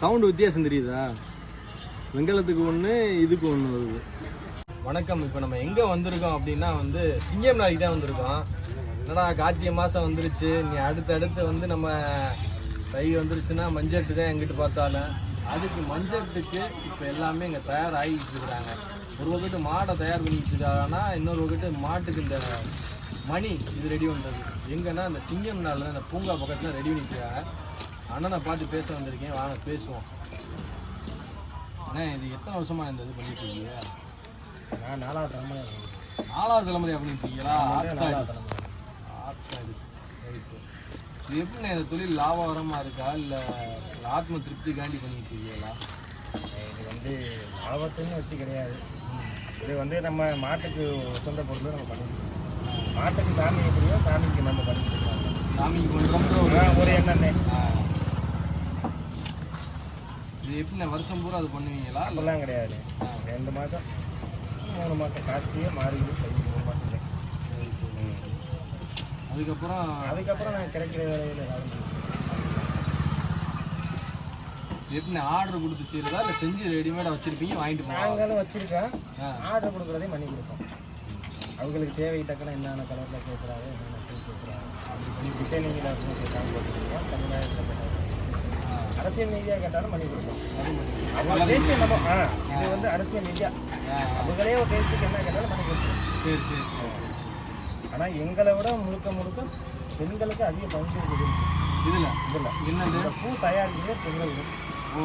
Sound வித்தியாசம் தெரியுதா? வெங்கலத்துக்கு ஒன்று இதுக்கு ஒன்று வருது. வணக்கம். இப்போ நம்ம எங்கே வந்திருக்கோம் அப்படின்னா வந்து சிங்கம் நாளைக்கு தான் வந்திருக்கோம். என்னடா கார்த்திகை மாதம் வந்துருச்சு. நீ அடுத்து அடுத்து வந்து நம்ம தை வந்துருச்சுன்னா மஞ்சட்டு தான் எங்கிட்டு பார்த்தாலும். அதுக்கு மஞ்சட்டுக்கு இப்போ எல்லாமே இங்கே தயாராகிட்டு இருக்கிறாங்க. ஒரு வகுட்டு மாடை தயார் பண்ணிட்டு இருக்காங்கன்னா இன்னொரு வகுட்டு மாட்டுக்கு இந்த மணி இது ரெடி பண்ணுறது எங்கன்னா இந்த சிங்கம் நாளில் இந்த பூங்கா பக்கத்தில் ரெடி பண்ணிக்கிறாங்க அண்ணனை பார்த்து பேச வந்திருக்கேன். வாங்க பேசுவோம். அண்ணா இது எத்தனை வருஷமா இந்த இது பண்ணிட்டு இருக்கீங்க? நான் நாலாவது தலைமுறை. நாலாவது தலைமுறையா பண்ணிட்டு இருக்கீங்களா? தலைமுறை. ஆத்தாடி. Right. இது எப்படிண்ணே இந்த தொழில் லாபகரமா இருக்கா? இல்ல ஆத்ம திருப்திக்காண்டி பண்ணிட்டு இருக்கீங்களா? இது வந்து லாபத்துன்னு வச்சு கிடையாது. இது வந்து நம்ம மாட்டுக்கு சொந்த பொருள் நம்ம பண்ணிக்கலாம் மாட்டுக்கு சாமி எப்படியோ சாமிக்கு நம்ம பண்ணிக்கலாம் சாமிக்கு பண்றோம்ன்ற ஒரு ஆ. இது எப்படிண்ணே? வருஷம் பூரா அது பண்ணுவீங்களா? அப்படிலாம் கிடையாது. ரெண்டு மாதம் மூணு மாதம் கார்த்திகை மாறிடுது. மூணு மாதம் அதுக்கப்புறம் அதுக்கப்புறம் நான் கிடைக்கிற வேலையில் ஏதாவது எப்படிண்ணே? ஆர்டர் கொடுத்து செய்யறதா இல்ல செஞ்சு ரெடிமேடா வச்சிருப்பீங்க? வாங்கிட்டு போவாங்க நாங்களும் வச்சுருக்கோம். ஆ. ஆர்டர் கொடுக்குறதையும் பண்ணி கொடுப்போம். அவங்களுக்கு தேவை டக்குன்னு என்னென்ன கலரில் கேட்குறாங்க என்னென்ன கேட்குறாங்க அப்படி டிசைனிங்கில் தமிழ்நாட்டில் கேட்டாலும் அரசியல் நீதியாக கேட்டாலும் பண்ணி கொடுப்போம். அவங்க டேஸ்ட்டு நம்ம ஆ. இது வந்து அரசியல் நீதியா? அவங்களே ஒரு டேஸ்ட்டுக்கு என்ன கேட்டாலும் பண்ணி கொடுப்போம். சரி சரி ஆனால் எங்களை விட முழுக்க முழுக்க பெண்களுக்கு அதிக பங்கு இருக்குது. இதுல? இதில். இந்த பூ தயாரிக்கிறதே பெண்கள். ஓ.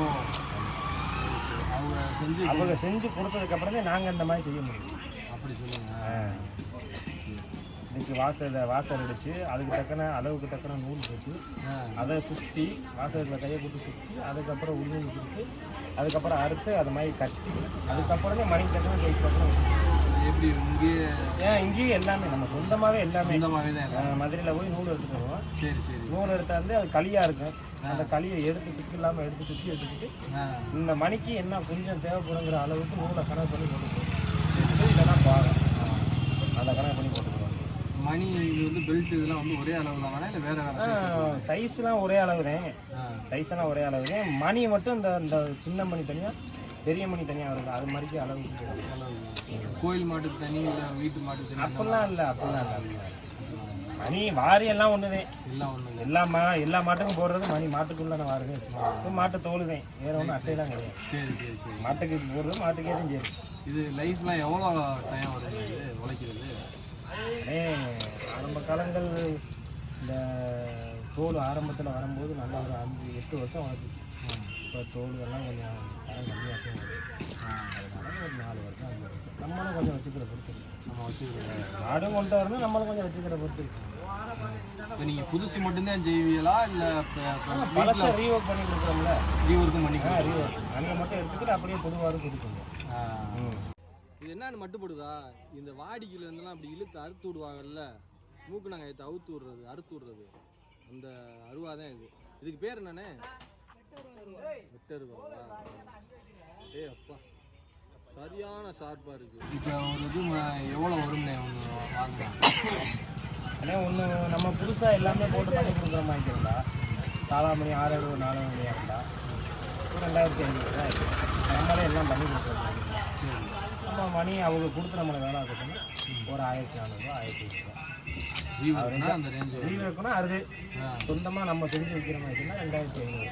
அவங்க செஞ்சு அவங்க செஞ்சு கொடுத்ததுக்கப்புறம் தான் நாங்கள் இந்த மாதிரி செய்ய முடியும். அப்படி சொல்லுங்க. இன்னைக்கு வாசல் வாசல் அடிச்சு அதுக்கு தக்கன அளவுக்கு தக்கன நூல் போட்டு. அதை சுற்றி வாசலில் கையை போட்டு சுற்றி அதுக்கப்புறம் உருவி கொடுத்து அதுக்கப்புறம் அறுத்து அது மாதிரி கட்டி அதுக்கப்புறமே மணி தக்கன ஜெயிச்சு தக்கன எப்படி இங்கேயே ஏன் இங்கேயும் எல்லாமே நம்ம சொந்தமாகவே எல்லாமே. தான். மதுரையில் போய் நூல் எடுத்துட்டு வருவோம். சரி சரி. நூல் எடுத்தாந்து அது களியாக இருக்கும். அந்த களியை எடுத்து சிக்கு இல்லாமல் எடுத்து சுற்றி ஆ. இந்த மணிக்கு என்ன கொஞ்சம் தேவைப்படுங்கிற அளவுக்கு நூலை கணக்கு பண்ணி போட்டுக்குவோம் இல்லைன்னா பாகம் அந்த கணக்கு பண்ணி போட்டுக்குவோம் மணி இது வந்து பெல்ட் இதெல்லாம் வந்து ஒரே அளவு தானா இல்லை வேற வேற? சைஸ்லாம் ஒரே அளவு தான் சைஸ்லாம் ஒரே அளவு தான் மணி மட்டும் இந்த இந்த சின்ன மணி தனியாக பெரிய மணி தனியாக வருது. அது மாதிரிக்கு அளவு கோயில் மாட்டுக்கு தனி இல்லை வீட்டு மாட்டுக்கு தனி அப்படிலாம் இல்லை அப்படிலாம் இல்லை. மணி வாரி எல்லாம் ஒன்று எல்லாம் ஒன்று எல்லா மா எல்லா மாட்டுக்கும் போடுறது மணி. மாட்டுக்குள்ளான வாருது மாட்டு தோல் தான் வேற ஒன்றும் அட்டையெல்லாம் கிடையாது. சரி சரி சரி. மாட்டுக்கு போடுறது மாட்டுக்கே தான் சரி இது லைஃப்லாம் எவ்வளோ டைம் வருது உழைக்கிறது? ஆரம்ப காலங்கள் இந்த தோல் ஆரம்பத்தில் வரும்போது நல்லா ஒரு அஞ்சு எட்டு வருஷம் வளர்த்துச்சு இப்போ தோல் எல்லாம் கொஞ்சம் தரம் கம்மியாக அதனால ஒரு நாலு வருஷம் அஞ்சு வருஷம். நம்மளும் கொஞ்சம் வச்சுக்கிற பொறுத்து. நம்ம வச்சுக்கிறது மாடும் கொண்டு வரணும் நம்மளும் கொஞ்சம் வச்சுக்கிற பொறுத்து. இப்போ நீங்கள் புதுசு மட்டும்தான் செய்வீங்களா? இல்லை பழசை ரீஒர்க் பண்ணி கொடுக்குறோம்ல ரீவொர்க்கும் பண்ணிக்கலாம் ரீஒர்க் அங்கே மட்டும் எடுத்துக்கிட்டு அப்படியே புதுவாறு கொடுக்கணும் இது என்னன்னு மட்டுப்படுதா இந்த வாடிக்கையில இருந்தெல்லாம் அப்படி இழுத்து அறுத்து விடுவாங்கல்ல? மூக்கு நாங்கள் எடுத்து அவுத்து விடுறது அறுத்து விடுறது. அந்த அருவா தான் இது. இதுக்கு பேர் என்னண்ணே? வெட்டருவா. ஏ அப்பா. சரியான ஷார்ப்பாக இருக்கு. இப்போ ஒரு இது எவ்வளோ வரும்னே ஒன்று வாங்கலாம் ஆனால் ஒன்று நம்ம புதுசாக எல்லாமே போட்டு பண்ணி கொடுக்குற மாதிரி இருந்தா சாதா மணி ஆறு அறுபது நாலு மணியாக இருந்தா ஒரு ரெண்டாயிரத்தி ஐநூறுரூவா நம்மளே எல்லாம் பண்ணி கொடுக்குறோம் நம்ம மணி அவங்க கொடுத்து நம்மளை வேலை ஆகட்டும் ஒரு ஆயிரத்தி நானூறுரூவா ஆயிரத்தி ஐநூறுரூவா அந்த ரேஞ்சு லீவ் இருக்குன்னா அறுது ஆ. சொந்தமாக நம்ம செஞ்சு வைக்கிற மாதிரினா ரெண்டாயிரத்தி ஐநூறு.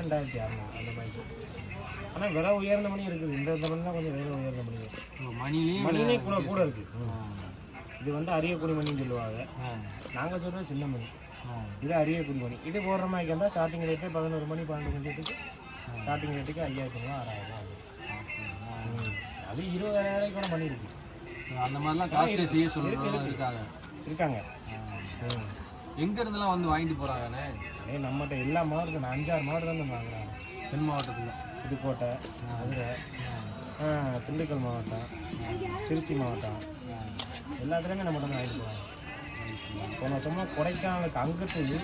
ரெண்டாயிரத்தி அறநூறு அந்த மாதிரி. ஆனால் விலை உயர்ந்த மணி இருக்குது. இந்த இந்த மணி தான் கொஞ்சம் விலை உயர்ந்த மணி மணிலையும் மணினே கூட கூட இருக்குது இது வந்து அரியக்குடி மணின்னு சொல்லுவாங்க. நாங்கள் சொல்கிறது சின்ன மணி. இது அரியக்குடி மணி. இது போடுற மாதிரி இருந்தால் ஸ்டார்டிங் ரேட்டு பதினோரு மணி பன்னெண்டு மணிக்கு ஸ்டார்டிங் ரேட்டுக்கு ஐயாயிரத்தி ரூபா ஆறாயிரம் ரூபா. அது இருபதாயிரம் கூட பண்ணியிருக்கு அந்த மாதிரிலாம் காஸ்ட்லி செய்ய சொல்கிறவங்க இருக்காங்க. இருக்காங்க. ம். எங்க இருந்தெல்லாம் வந்து வாங்கிட்டு போறாங்கண்ணே அதே நம்மகிட்ட எல்லா மாவட்டத்தில் நான் அஞ்சாறு மாவட்டம் தான் வாங்குறாங்க. தென் மாவட்டத்தில். புதுக்கோட்டை மதுரை திண்டுக்கல் மாவட்டம் திருச்சி மாவட்டம். எல்லாத்துலேயுமே நம்மகிட்ட வந்து வாங்கிட்டு போவாங்க போன சும்மா கொடைக்கானலுக்கு அங்கிட்டு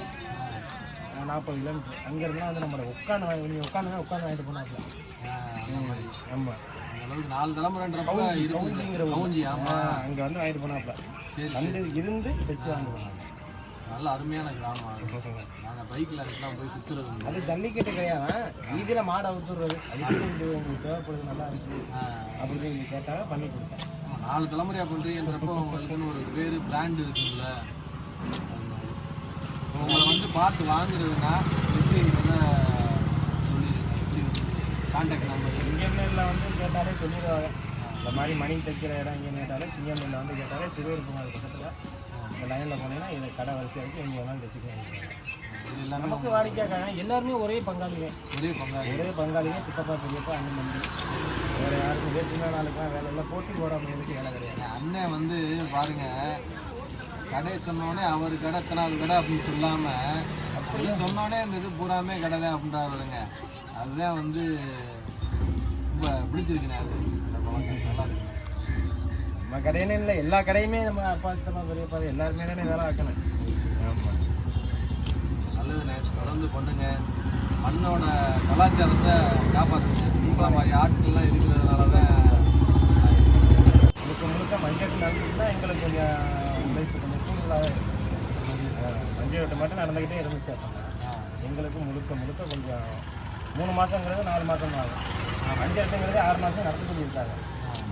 நாற்பது கிலோமீட்டர் அங்கேருந்துலாம் வந்து நம்மளோட உட்காந்து வாங்கி உட்காந்து உட்காந்து வாங்கிட்டு போனாப்ல. ஆமாம் அளவுக்கு நாலு தலைமுறைன்றப்ப கவுஞ்சி இருக்கு. கவுஞ்சிங்கிற ஊர். கவுஞ்சி ஆமா. அங்கே வந்து வாங்கிட்டு போனாப்ல. சரி வந்து இருந்து தைச்சு வாங்கிட்டு போனாங்க நல்ல அருமையான கிராமம் அது. நாங்க பைக்ல அதுக்கெல்லாம் போய் சுத்துறது உண்டு. அது ஜல்லிக்கட்டு கிடையாது. வீதியில் மாடை அவுத்துடுறது அதுக்கு இது உங்களுக்கு தேவைப்படுது நல்லா இருக்கு. அப்படின்னு கேட்டாங்க பண்ணி கொடுத்தேன். நாலு தலைமுறையா பண்றீங்கன்றப்போ உங்களுக்குன்னு ஒரு வேறு பிராண்ட் இருக்குல்ல அது உங்களை வந்து பார்த்து வாங்குறதுன்னா எப்படி எப்படி கான்டாக்ட் நம்பர் சிங்கம்நெல்லில் வந்து கேட்டாலே சொல்லிடுவாங்க. இந்த மாதிரி மணி தைக்கிற இடம் இங்கே கேட்டாலே சிங்கம்நெல்லில் வந்து கேட்டாலே சிறுவர் பக்கத்தில் இந்த லைனில் போனீங்கன்னா இது கடை வரிசை இருக்குது எங்கே வேணாலும் தைச்சிக்கலாம் நமக்கு வாடிக்கையாக்காங்க எல்லாருமே ஒரே பங்காளிங்க. ஒரே பங்காளி. ஒரே பங்காளிங்க சித்தப்பா பெரியப்பா அண்ணன் தம்பி. வேறு யாருக்கும் வேற்றுமை நாளுக்குலாம் வேலை இல்லை. போட்டி போடாமல் வேலை கிடையாது. அண்ணன் வந்து பாருங்க கடை சொன்னோடனே அவர் கடை தனாது கடை அப்படின்னு சொல்லாம அப்படி சொன்னோடனே இந்த இது பூராமே கடை தான் அப்படின்றாருங்க அதுதான் வந்து ரொம்ப பிடிச்சிருக்குண்ணே அது. அந்த பழக்கம் நல்லா இருக்குண்ணே நம்ம கடையினே இல்லை எல்லா கடையுமே நம்ம அப்பா சித்தப்பா பெரியப்பா எல்லாருமே தானே வேலை வைக்கணும் ஆமாம் நல்லதுண்ணே. தொடர்ந்து பண்ணுங்க. மண்ணோட கலாச்சாரத்தை காப்பாற்றுங்க உங்களை மாதிரி ஆட்கள்லாம் இருக்கிறதுனால தான் முழுக்க முழுக்க மஞ்சள் தான் எங்களுக்கு கொஞ்சம் லைஃப் கொஞ்சம் சூழ்நிலாவே மஞ்சள் வெட்டு மட்டும் நடந்துக்கிட்டே இருந்துச்சு அப்போ. எங்களுக்கு முழுக்க முழுக்க கொஞ்சம் மூணு மாதங்கிறது நாலு மாதம் ஆகும் மஞ்சள் வெட்டுங்கிறது ஆறு மாதம் நடத்தி சொல்லியிருக்காங்க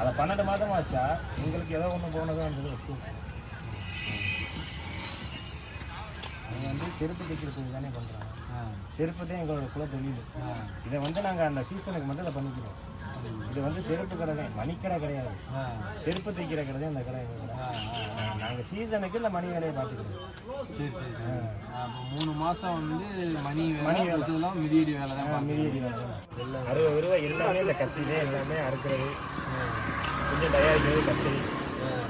அதை பன்னெண்டு மாதம் ஆச்சா? எங்களுக்கு ஏதோ ஒன்று போனதும் வந்தது வச்சு. அவங்க வந்து செருப்பு தைக்கிறதுக்கு தானே பண்ணுறாங்க செருப்பு தான் எங்களோட குல தொழில் இதை வந்து நாங்கள் அந்த சீசனுக்கு மட்டும் இதை பண்ணிக்கிறோம். இது வந்து செருப்பு கடை தான். மணிக்கடை கிடையாது. செருப்பு தைக்கிற கடை தான் இந்த கடை. நாங்கள் சீசனுக்கு இந்த மணி வேலையை பார்த்துக்கிறோம். சரி சரி மூணு மாதம் வந்து மணி வேலை மற்றதெல்லாம் மிதியடி வேலை தான். மிதியடி வேலை. அறுபது ரூபா எல்லாமே இந்த கத்திலே எல்லாமே அறுக்கிறது. கொஞ்சம் தயாரிக்கிறது கத்தி.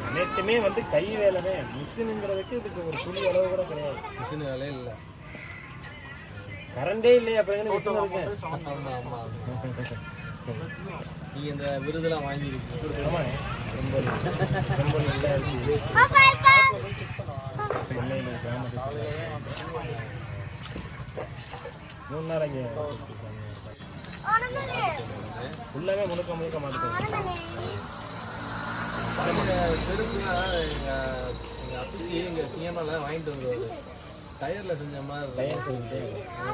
அனைத்துமே வந்து கை வேலை தான் மிஷினுங்கிறதுக்கு இதுக்கு ஒரு துளி அளவு கூட கிடையாது. மிஷின் வேலை இல்லை. கரண்டே இல்லையா அப்போ நீங்கள் இந்த விருதெல்லாம் வாங்கியிருக்கீங்க. ஆமாம் ரொம்ப ரொம்ப நல்லா இருக்கு சென்னையில் மூணு நாள் அங்கே ஃபுல்லாகவே முழுக்க முழுக்க மாட்டுது இந்த செருப்புலாம் எங்கள் எங்கள் அப்பச்சி எங்கள் சிஎம்எல்லாம் வாங்கிட்டு வருவார் டயரில் செஞ்ச மாதிரி. டயர் சொல்லிட்டு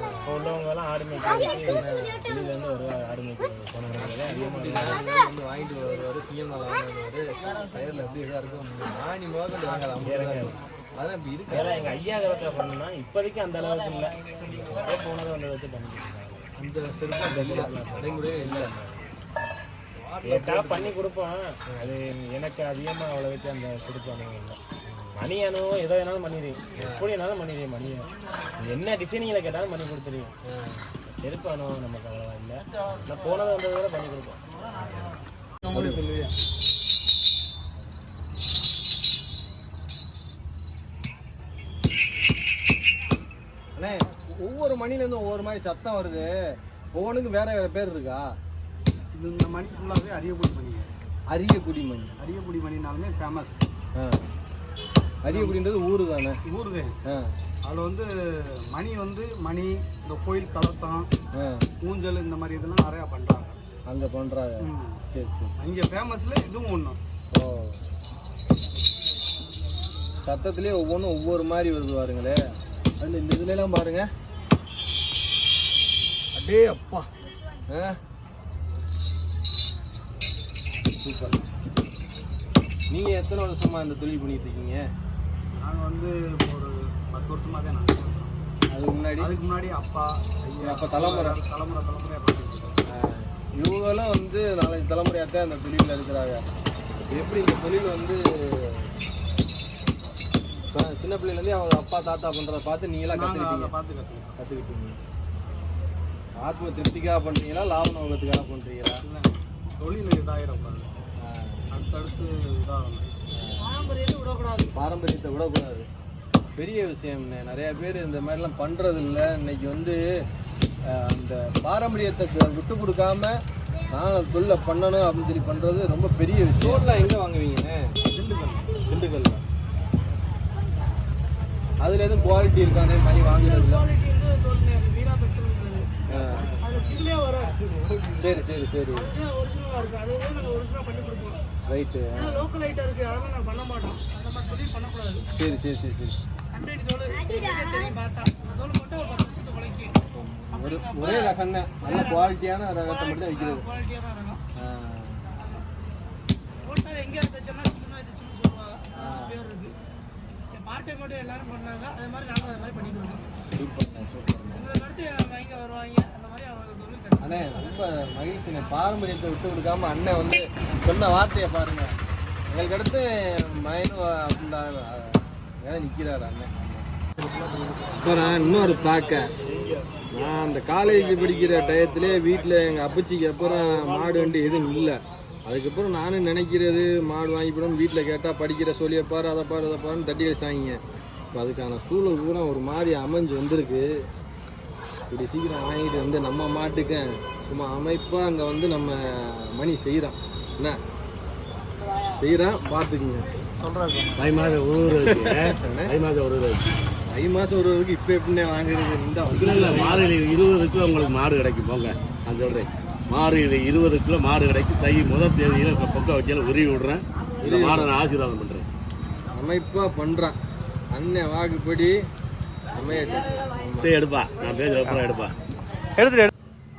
இப்போ உள்ளவங்க எல்லாம் ஆடு மேய்க்கிறதுக்கு வெளியிலேருந்து வருவாங்க ஆடு மேய்க்கிறது போனவங்க அதிகமாக வந்து வாங்கிட்டு வருவார் சிஎம்எல் வாங்கிட்டு டயரில் எப்படி இதாக இருக்கும் மாணி முதல்ல வாங்கலாம் அதெல்லாம் இப்போ இருக்கு? வேற எங்கள் ஐயா காலத்தில் பண்ணோம்னா இப்போதைக்கு அந்த அளவுக்கு இல்லை. போனதை வந்து வச்சு பண்ணிட்டு இருக்காங்க அந்த இல்லை நடைமுறையே இல்லை. கேட்டா பண்ணி கொடுப்போம். அது எனக்கு அதிகமாக அவ்வளோவுக்கு அந்த அனுபவம் இல்லை. மணி அனுபவம் எதை வேணாலும் பண்ணிடுவேன் எப்படி வேணாலும் பண்ணிடுவேன் மணி என்ன டிசைனிங்கில் கேட்டாலும் பண்ணி கொடுத்துருவேன் செருப்பு அனுபவம் நமக்கு அவ்வளோவா இல்லை. நான் போனதை வந்ததை விட பண்ணி கொடுப்போம். சொல்லுவியா அண்ணே ஒவ்வொரு மணிலேருந்து ஒவ்வொரு மாதிரி சத்தம் வருது. ஒவ்வொன்றுக்கும் வேற வேற பேர் இருக்கா? இது இந்த மணி ஃபுல்லாகவே அரியக்குடி மணிங்க அரிய குடிமணி அரியக்குடி மணினாலுமே ஃபேமஸ் ஆ. அரியக்குடின்றது ஊரு தானே ஊருது. ஆ. அதில் வந்து மணி வந்து மணி இந்த கோயில் கலத்தம் ஊஞ்சல் இந்த மாதிரி இதெல்லாம் நிறையா பண்ணுறாங்க அங்கே பண்ணுறாங்க சரி சரி. அங்கே ஃபேமஸில் இதுவும் ஒன்று ஓ. சத்தத்திலே ஒவ்வொன்றும் ஒவ்வொரு மாதிரி வருது பாருங்களே. அதில் இந்த இதுலலாம் பாருங்க. அடே அப்பா. ஆ. சூப்பர். நீங்கள் எத்தனை வருஷமா இந்த தொழில் பண்ணிட்டு இருக்கீங்க? நாங்கள் வந்து ஒரு பத்து வருஷமாக தான் நாங்கள் பண்ணுறோம் அதுக்கு முன்னாடி? அதுக்கு முன்னாடி அப்பா ஐயா அப்போ தலைமுறை. தலைமுறை தலைமுறையாக பண்ணிட்டு ஆ, இவங்களும் வந்து நாலஞ்சு தலைமுறையாக தான் இந்த தொழிலில் இருக்கிறாங்க எப்படி இந்த தொழில் வந்து சின்ன பிள்ளைலேருந்தே அவங்க அப்பா தாத்தா பண்ணுறத பார்த்து நீங்களாம் நாங்கள் கற்றுக்கிட்டீங்க பார்த்து கற்றுக்கிட்டோம் கற்றுக்கிட்டீங்க ஆத்ம திருப்திக்காக பண்ணுறீங்களா லாப நோக்கத்துக்காக பண்ணுறீங்களா இல்லை தொழில் இதாகிடக்கூடாது அடுத்தடுத்து இதாகணும். பாரம்பரியத்தை விடக்கூடாது. பெரிய விஷயம் நிறைய பேர் இந்த மாதிரிலாம் பண்ணுறது இல்லை இன்னைக்கு வந்து அந்த பாரம்பரியத்தை விட்டு கொடுக்காம நான் தொழிலை பண்ணணும் அப்படின்னு சொல்லி பண்ணுறது ரொம்ப பெரிய விஷயம். ரோட்லாம் எங்கே வாங்குவீங்கண்ணே? திண்டுக்கல். திண்டுக்கல். அதில் எதுவும் குவாலிட்டி இருக்கானே? மணி வாங்குறதுல ஆ. சரி சரி சரி. ரைட்டு லோக்கல் ஐட்டம் இருக்கு. அதெல்லாம் நான் பண்ண மாட்டோம். அந்த மாதிரி தொழில் பண்ணக்கூடாது. சரி சரி சரி சரி. அண்டடி தோல் தெரியும் பார்த்தா. தோல் மட்டும் ஒரு பத்து வருஷத்துக்கு உழைக்கும் ஒரு ரகம் தான். நல்ல குவாலிட்டியான ரகத்தை மட்டும் தான் விற்கிறது குவாலிட்டியான ரகம் ஆ. போட்டால் எங்கே தைச்சோம்னா சின்ன தைச்சோம்னு சொல்லுவாங்க பேர் இருக்கு. என் பாட்டை மட்டும் எல்லாரும் பண்ணாங்க. அதே மாதிரி நாங்களும் அது மாதிரி பண்ணி கொடுக்கோம் சூப்பர்ண்ணே சூப்பர்ண்ணே எங்களை அடுத்து அவங்க வருவாங்க? அண்ணே ரொம்ப மகிழ்ச்சிண்ணே. பாரம்பரியத்தை விட்டு கொடுக்காம அண்ணன் வந்து சொன்ன வார்த்தையை பாருங்க. எங்களுக்கு அடுத்து மயனும் அப்படின்னா நிற்கிறாரு அண்ணன் இன்னொரு தாக்க நான் அந்த காலேஜ் படிக்கிற டயத்திலே வீட்டில் எங்கள் அப்பச்சிக்கு அப்புறம் மாடு வண்டி எதுவும் இல்லை. அதுக்கப்புறம் நானும் நினைக்கிறது மாடு வாங்கி போடணும் வீட்டில் கேட்டால் படிக்கிற சொல்லியை பாரு அதை பாரு அதை பாருன்னு தட்டி வச்சிட்டாங்க இப்போ அதுக்கான சூழல் கூட ஒரு மாதிரி அமைஞ்சு வந்திருக்கு. இப்படி சீக்கிரம் வாங்கிட்டு வந்து நம்ம மாட்டுக்கு சும்மா அமைப்பாக அங்கே வந்து நம்ம மணி செய்கிறோம் என்ன? செய்கிறோம் பார்த்துக்குங்க. தை மாதம் உருவுறதுக்கு தை மாதம் உருவுறதுக்கு ஐ மாதம் ஒரு வரைக்கும் இப்போ எப்படின்னே வாங்குறது இந்த இல்லை மார்கழி இருபது கிலோ உங்களுக்கு மாடு கிடைக்கும் போங்க. நான் சொல்கிறேன் மார்கழி இருபது கிலோ மாடு கிடைக்கும். தை முதல் தேதியில் இப்போ பக்கம் வைக்கல உருவி விடுறேன். இந்த மாடை நான் ஆசீர்வாதம் பண்ணுறேன் அமைப்பாக பண்ணுறான் அண்ணன் வாக்குப்படி எடுப்பா. நான் பேசுகிற அப்புறம் எடுப்பா.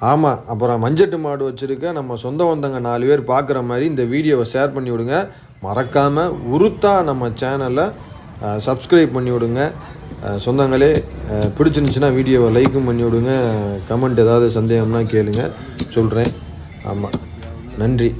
ஆமாம் அப்புறம் மஞ்சட்டு மாடு வச்சுருக்க. நம்ம சொந்த வந்தவங்க நாலு பேர் பார்க்குற மாதிரி இந்த வீடியோவை ஷேர் பண்ணி விடுங்க. மறக்காமல் உருத்தா நம்ம சேனலை சப்ஸ்கிரைப் பண்ணி விடுங்க. சொந்தங்களே பிடிச்சிருந்துச்சுன்னா வீடியோவை லைக்கும் பண்ணி விடுங்க. கமெண்ட் ஏதாவது சந்தேகம்னா கேளுங்க. சொல்கிறேன் ஆமாம் நன்றி.